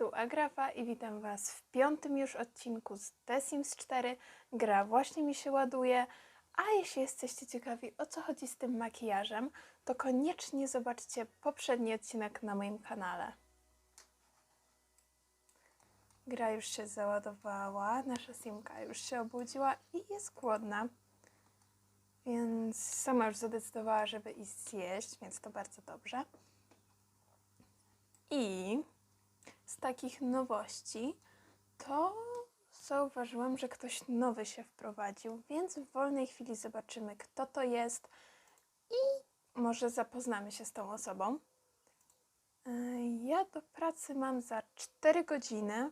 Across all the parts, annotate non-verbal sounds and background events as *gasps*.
tu Agrafa i witam Was w piątym już odcinku z The Sims 4. Gra właśnie mi się ładuje, a jeśli jesteście ciekawi o co chodzi z tym makijażem, to koniecznie zobaczcie poprzedni odcinek na moim kanale. Gra już się załadowała, nasza Simka już się obudziła i jest głodna. Więc sama już zadecydowała, żeby iść zjeść, więc to bardzo dobrze. I z takich nowości to zauważyłam, że ktoś nowy się wprowadził, więc w wolnej chwili zobaczymy, kto to jest i może zapoznamy się z tą osobą. Yy, Ja do pracy mam za 4 godziny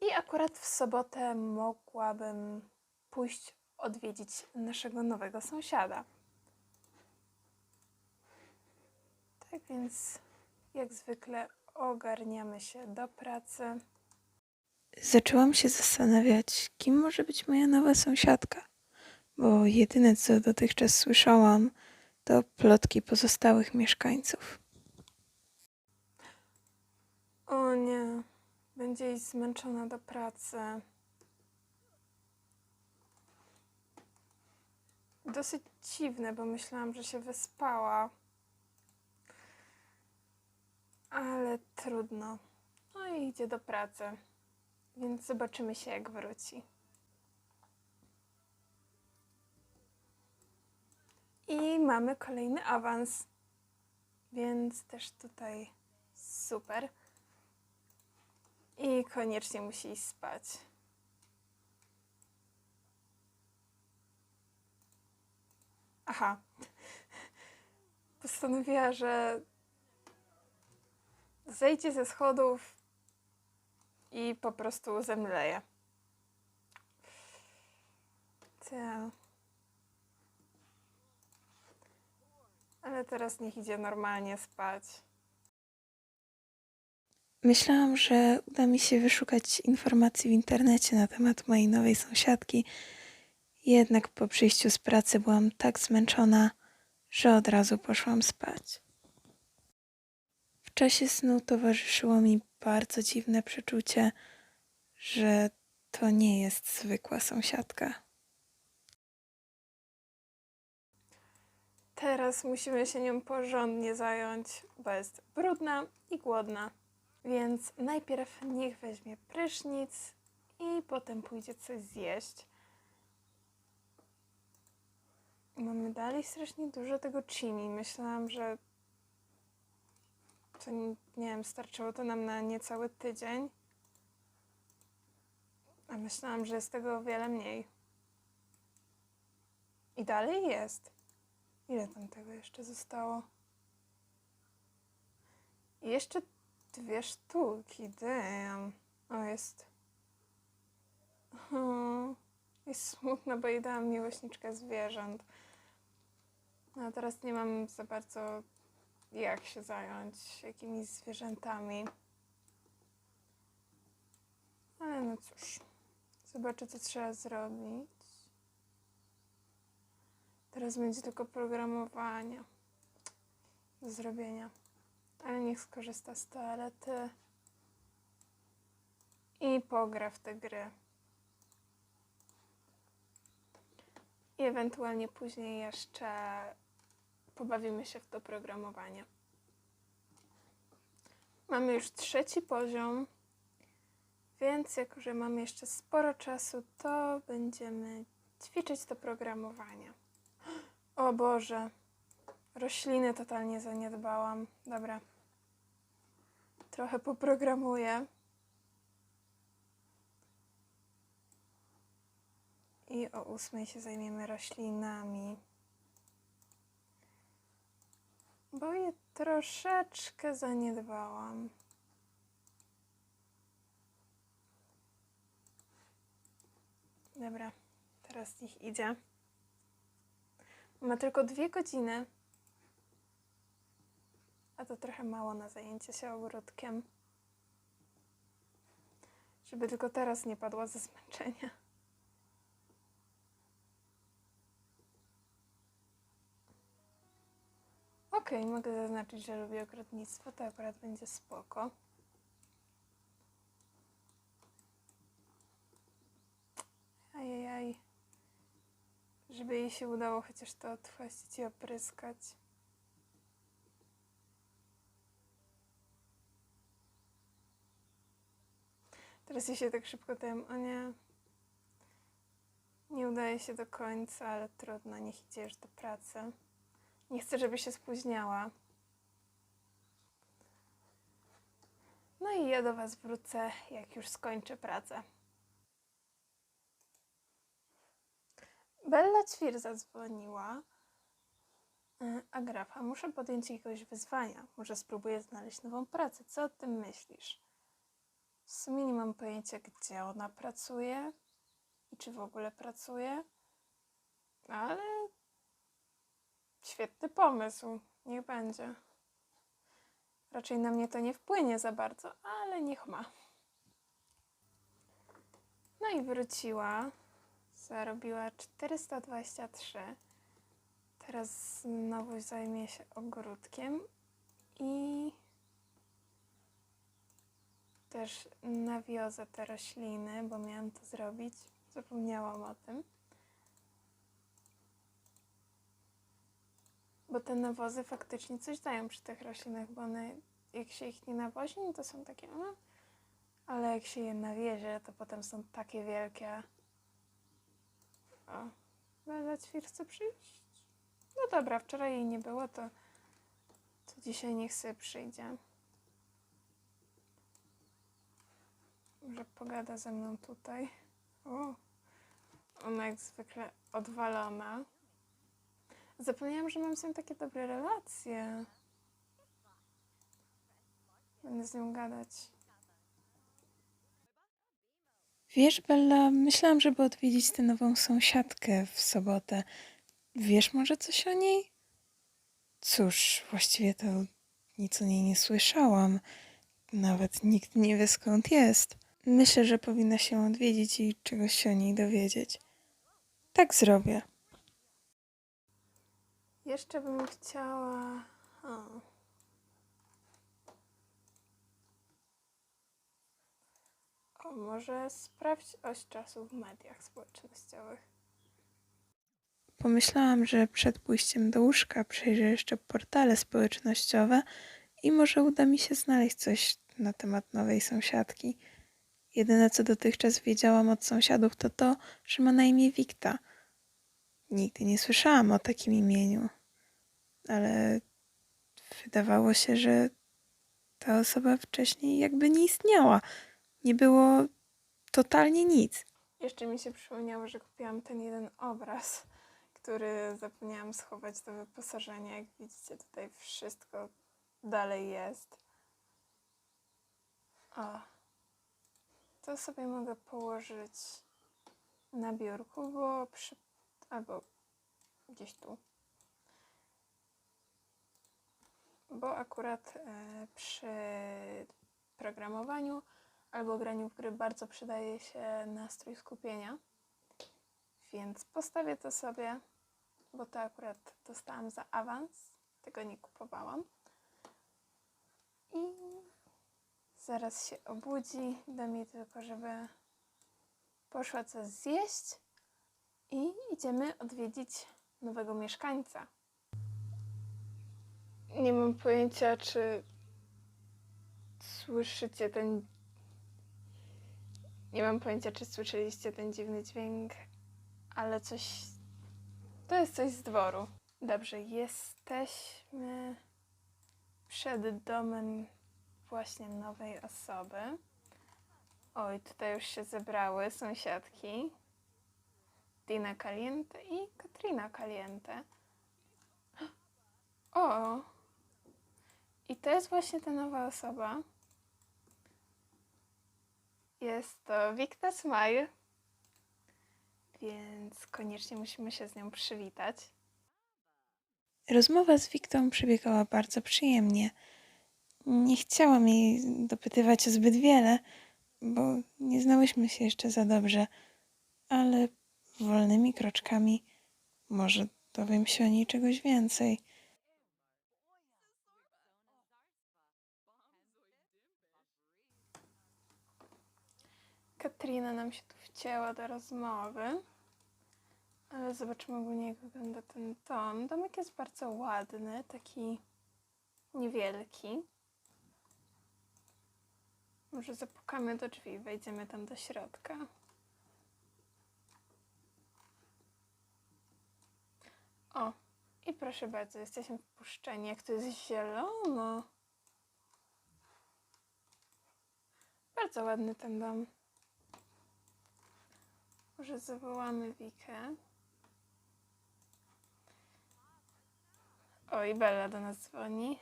i akurat w sobotę mogłabym pójść odwiedzić naszego nowego sąsiada. Tak więc, jak zwykle, ogarniamy się do pracy. Zaczęłam się zastanawiać, kim może być moja nowa sąsiadka, bo jedyne co dotychczas słyszałam, to plotki pozostałych mieszkańców. O nie, będzie iść zmęczona do pracy. Dosyć dziwne, bo myślałam, że się wyspała. Ale trudno. No i idzie do pracy. Więc zobaczymy się, jak wróci. I mamy kolejny awans. Więc też tutaj super. I koniecznie musi iść spać. Aha. *laughs* Postanowiła, że zejdzie ze schodów i po prostu zemdleje. Tak. Ale teraz niech idzie normalnie spać. Myślałam, że uda mi się wyszukać informacji w internecie na temat mojej nowej sąsiadki. Jednak po przyjściu z pracy byłam tak zmęczona, że od razu poszłam spać. Czasie snu towarzyszyło mi bardzo dziwne przeczucie, że to nie jest zwykła sąsiadka. Teraz musimy się nią porządnie zająć, bo jest brudna i głodna. Więc najpierw niech weźmie prysznic i potem pójdzie coś zjeść. Mamy dalej strasznie dużo tego chili. Myślałam, że to nie, wiem, starczyło to nam na niecały tydzień. A myślałam, że jest tego o wiele mniej. I dalej jest. Ile tam tego jeszcze zostało? I jeszcze dwie sztuki, damn. O, jest. O, jest smutno, bo jej dałam miłośniczkę zwierząt. No, a teraz nie mam za bardzo jak się zająć jakimiś zwierzętami. Ale no cóż, zobaczę, co trzeba zrobić. Teraz będzie tylko programowanie do zrobienia. Ale niech skorzysta z toalety i pogra w te gry. I ewentualnie później jeszcze pobawimy się w to programowanie. Mamy już trzeci poziom, więc jako, że mamy jeszcze sporo czasu, to będziemy ćwiczyć to programowanie. O Boże, rośliny totalnie zaniedbałam. Dobra. Trochę poprogramuję. I o ósmej się zajmiemy roślinami. Bo je troszeczkę zaniedbałam. Dobra, teraz niech idzie. Ma tylko dwie godziny. A to trochę mało na zajęcie się ogródkiem. Żeby tylko teraz nie padła ze zmęczenia. Okej, okay, mogę zaznaczyć, że lubię ogrodnictwo, to akurat będzie spoko. Ajajaj. Żeby jej się udało chociaż to odchłaścić i opryskać. Teraz ja się tak szybko tym, o nie. Nie udaje się do końca, ale trudno, niech idzie już do pracy. Nie chcę, żeby się spóźniała. No i ja do Was wrócę, jak już skończę pracę. Bella Ćwir zadzwoniła. Y, Agrafa, muszę podjąć jakiegoś wyzwania. Może spróbuję znaleźć nową pracę. Co o tym myślisz? W sumie nie mam pojęcia, gdzie ona pracuje i czy w ogóle pracuje, ale świetny pomysł. Niech będzie. Raczej na mnie to nie wpłynie za bardzo, ale niech ma. No i wróciła. Zarobiła 423. Teraz znowu zajmie się ogródkiem i też nawiozę te rośliny, bo miałam to zrobić. Zapomniałam o tym. Bo te nawozy faktycznie coś dają przy tych roślinach, bo one, jak się ich nie nawozi, no to są takie, no, ale jak się je nawiezie, to potem są takie wielkie. O, Ćwir chce przyjść? No dobra, wczoraj jej nie było, to, to dzisiaj niech sobie przyjdzie. Może pogada ze mną tutaj. O, ona jak zwykle odwalona. Zapomniałam, że mam z nią takie dobre relacje. Będę z nią gadać. Wiesz, Bella, myślałam, żeby odwiedzić tę nową sąsiadkę w sobotę. Wiesz może coś o niej? Cóż, właściwie to nic o niej nie słyszałam. Nawet nikt nie wie skąd jest. Myślę, że powinna się odwiedzić i czegoś się o niej dowiedzieć. Tak zrobię. Jeszcze bym chciała. O. o, może sprawdź oś czasu w mediach społecznościowych. Pomyślałam, że przed pójściem do łóżka przejrzę jeszcze portale społecznościowe i może uda mi się znaleźć coś na temat nowej sąsiadki. Jedyne co dotychczas wiedziałam od sąsiadów to to, że ma na imię Wikta. Nigdy nie słyszałam o takim imieniu, ale wydawało się, że ta osoba wcześniej jakby nie istniała. Nie było totalnie nic. Jeszcze mi się przypomniało, że kupiłam ten jeden obraz, który zapomniałam schować do wyposażenia. Jak widzicie, tutaj wszystko dalej jest. O. To sobie mogę położyć na biurku, bo przy... albo gdzieś tu. Bo akurat e, przy programowaniu albo graniu w gry bardzo przydaje się nastrój skupienia. Więc postawię to sobie, bo to akurat dostałam za awans, tego nie kupowałam. I zaraz się obudzi, da mi tylko, żeby poszła coś zjeść i idziemy odwiedzić nowego mieszkańca. Nie mam pojęcia, czy słyszycie ten nie mam pojęcia, czy słyszeliście ten dziwny dźwięk, ale coś. To jest coś z dworu. Dobrze, jesteśmy przed domem właśnie nowej osoby. Oj, tutaj już się zebrały sąsiadki. Dina Caliente i Katrina Caliente. *gasps* O! I to jest właśnie ta nowa osoba. Jest to Wikta Smile, więc koniecznie musimy się z nią przywitać. Rozmowa z Wiktą przebiegała bardzo przyjemnie. Nie chciałam jej dopytywać o zbyt wiele, bo nie znałyśmy się jeszcze za dobrze, ale wolnymi kroczkami może dowiem się o niej czegoś więcej. Katrina nam się tu wcięła do rozmowy. Ale zobaczymy ogólnie, jak wygląda ten dom. Domek jest bardzo ładny, taki niewielki. Może zapukamy do drzwi, wejdziemy tam do środka. O, i proszę bardzo, jesteśmy wpuszczeni. Jak to jest zielono. Bardzo ładny ten dom. Może zawołamy Wikę. O, i Bella do nas dzwoni.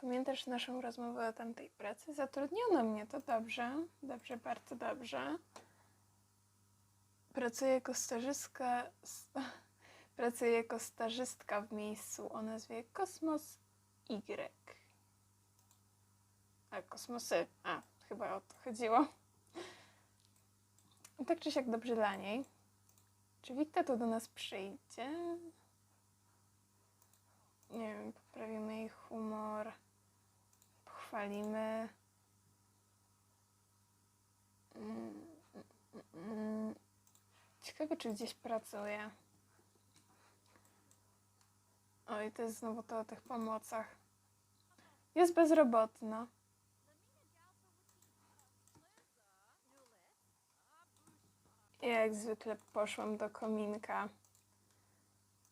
Pamiętasz naszą rozmowę o tamtej pracy? Zatrudniono mnie, to dobrze. Dobrze, bardzo dobrze. Pracuję jako stażystka. *laughs* Pracuję jako stażystka w miejscu o nazwie Kosmos Y. A, kosmosy. A, chyba o to chodziło. Tak czy siak dobrze dla niej. Czy Wikta tu do nas przyjdzie? Nie wiem, poprawimy jej humor, pochwalimy. Ciekawe, czy gdzieś pracuje. Oj, to jest znowu to o tych pomocach. Jest bezrobotna. Ja jak zwykle poszłam do kominka.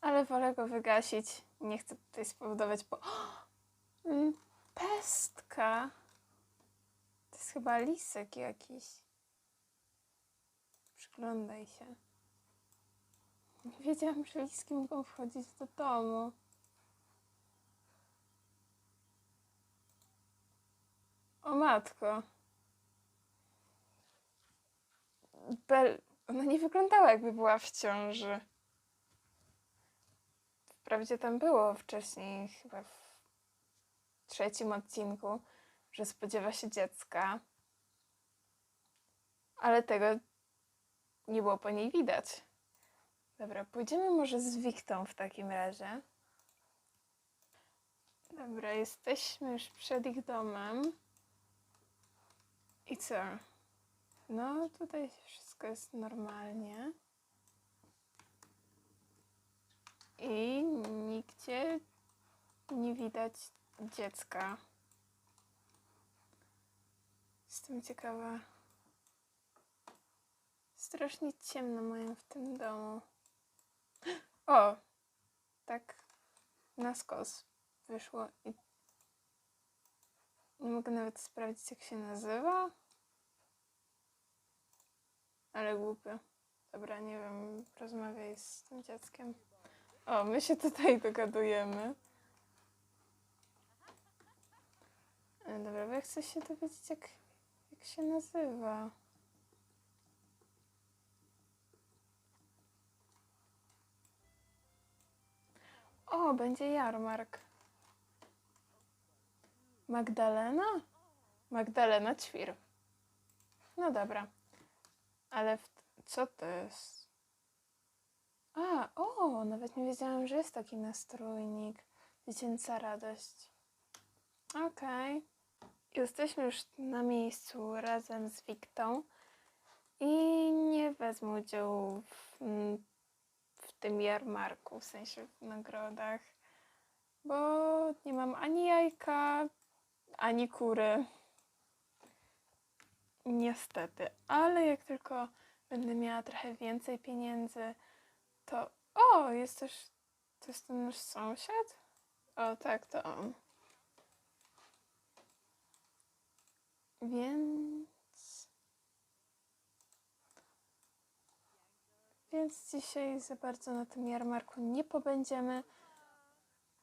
Ale wolę go wygasić. Nie chcę tutaj spowodować po... *gasps* Mm, Pestka. To jest chyba lisek jakiś. Przyglądaj się. Nie wiedziałam, że liski mogą wchodzić do domu. O matko. Bel... Ona nie wyglądała jakby była w ciąży. Wprawdzie tam było wcześniej, chyba w trzecim odcinku, że spodziewa się dziecka. Ale tego nie było po niej widać. Dobra, pójdziemy może z Wiktą w takim razie. Dobra, jesteśmy już przed ich domem. I co? No, tutaj wszystko jest normalnie. I nigdzie nie widać dziecka. Jestem ciekawa. Strasznie ciemno mają w tym domu. O! Tak na skos wyszło i nie mogę nawet sprawdzić, jak się nazywa. Ale głupio. Dobra, nie wiem, rozmawiaj z tym dzieckiem. O, my się tutaj *laughs* dogadujemy. E, Dobra, bo ja chcę się dowiedzieć, jak, jak się nazywa. O, będzie jarmark. Magdalena? Magdalena Ćwir. No dobra. Ale w... co to jest? A, o, nawet nie wiedziałam, że jest taki nastrójnik. Dziecięca radość. Okej. Jesteśmy już na miejscu razem z Wiktą i nie wezmę udziału w, mm, w tym jarmarku, w sensie w nagrodach, bo nie mam ani jajka, ani kury. Niestety, ale jak tylko będę miała trochę więcej pieniędzy, to. O, jest też. To jest ten nasz sąsiad? O, tak, to on. Więc. Więc dzisiaj za bardzo na tym jarmarku nie pobędziemy,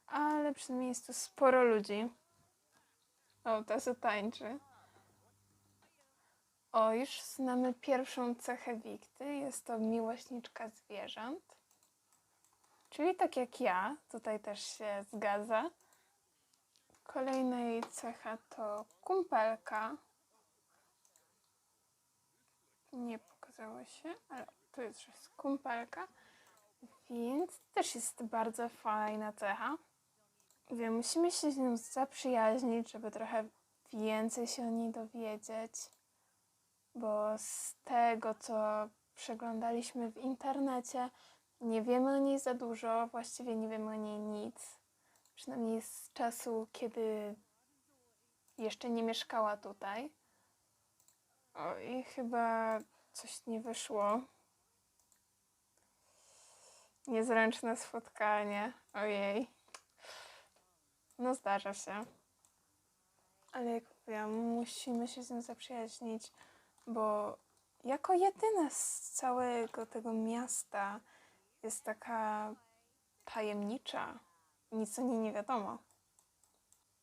ale przynajmniej jest tu sporo ludzi. O, ta tańczy. O, już znamy pierwszą cechę Wikty. Jest to miłośniczka zwierząt. Czyli tak jak ja, tutaj też się zgadza. Kolejna jej cecha to kumpelka. Nie pokazało się, ale tu jest, że jest kumpelka. Więc też jest bardzo fajna cecha. Wiem, musimy się z nią zaprzyjaźnić, żeby trochę więcej się o niej dowiedzieć bo z tego, co przeglądaliśmy w internecie, Nie wiemy o niej za dużo, właściwie nie wiemy o niej nic. Przynajmniej z czasu, kiedy jeszcze nie mieszkała tutaj. O, i chyba coś nie wyszło. Niezręczne spotkanie. Ojej. No zdarza się. Ale jak mówiłam, musimy się z nim zaprzyjaźnić, bo jako jedyna z całego tego miasta jest taka tajemnicza. Nic o niej nie wiadomo.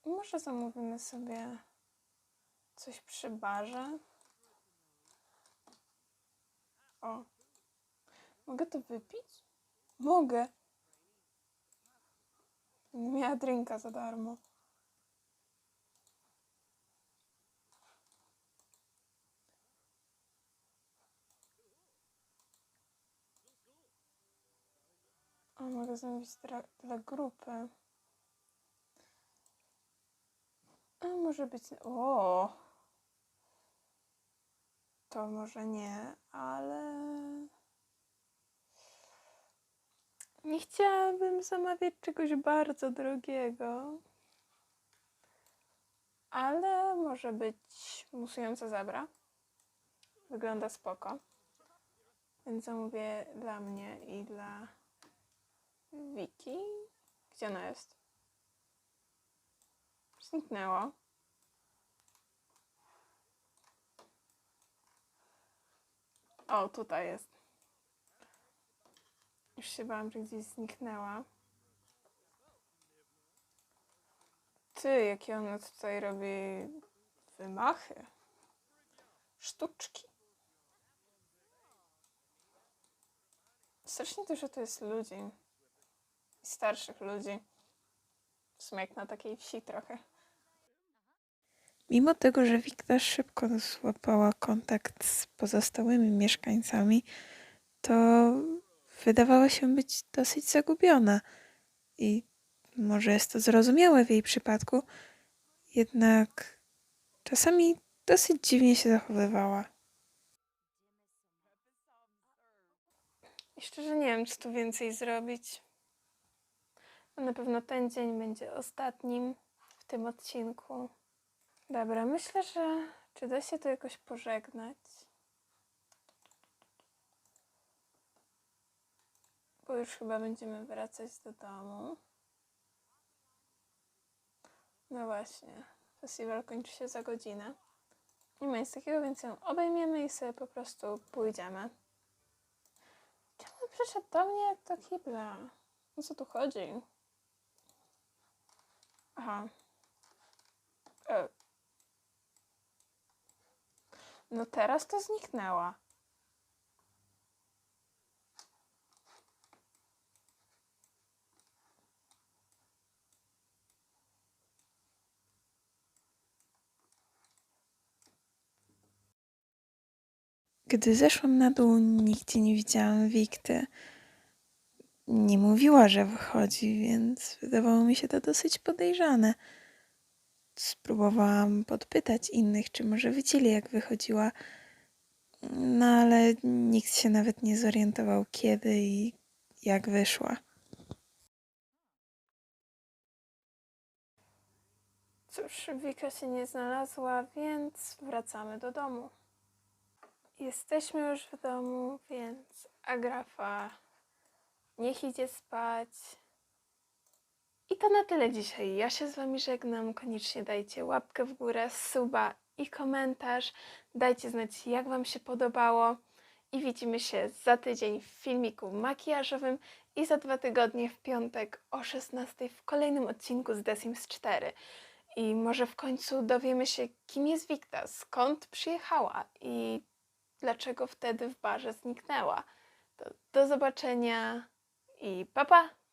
Może zamówimy sobie coś przy barze? O. Mogę to wypić? Mogę. Miała drinka za darmo. O, mogę zamówić dla, dla grupy. A może być. O! To może nie, ale. Nie chciałabym zamawiać czegoś bardzo drogiego. Ale może być musująca zebra. Wygląda spoko. Więc zamówię dla mnie i dla Wiki. Gdzie ona jest? Zniknęła. O, tutaj jest. Już się bałam, że gdzieś zniknęła. Ty, jakie ona tutaj robi wymachy. Sztuczki. Strasznie dużo tu jest ludzi. I starszych ludzi. W sumie jak na takiej wsi trochę. Mimo tego, że Wiktor szybko złapała kontakt z pozostałymi mieszkańcami, to wydawała się być dosyć zagubiona. I może jest to zrozumiałe w jej przypadku, jednak czasami dosyć dziwnie się zachowywała. I szczerze nie wiem, co tu więcej zrobić. No Na pewno ten dzień będzie ostatnim w tym odcinku. Dobra, myślę, że czy da się to jakoś pożegnać? Bo już chyba będziemy wracać do domu. No właśnie, festiwal kończy się za godzinę. Nie ma nic takiego, więc ją obejmiemy i sobie po prostu pójdziemy. Czemu przyszedł do mnie do kibla? O co tu chodzi? Aha. E. No teraz to zniknęła. Gdy zeszłam na dół, nigdzie nie widziałam Wikty. Nie mówiła, że wychodzi, więc wydawało mi się to dosyć podejrzane. Spróbowałam podpytać innych, czy może widzieli, jak wychodziła, no ale nikt się nawet nie zorientował, kiedy i jak wyszła. Cóż, Wika się nie znalazła, więc wracamy do domu. Jesteśmy już w domu, więc Agrafa niech idzie spać. I to na tyle dzisiaj. Ja się z Wami żegnam. Koniecznie dajcie łapkę w górę, suba i komentarz. Dajcie znać, jak Wam się podobało. I widzimy się za tydzień w filmiku makijażowym i za dwa tygodnie w piątek o 16 w kolejnym odcinku z The Sims 4. I może w końcu dowiemy się, kim jest Wikta, skąd przyjechała i dlaczego wtedy w barze zniknęła. Do zobaczenia y papá.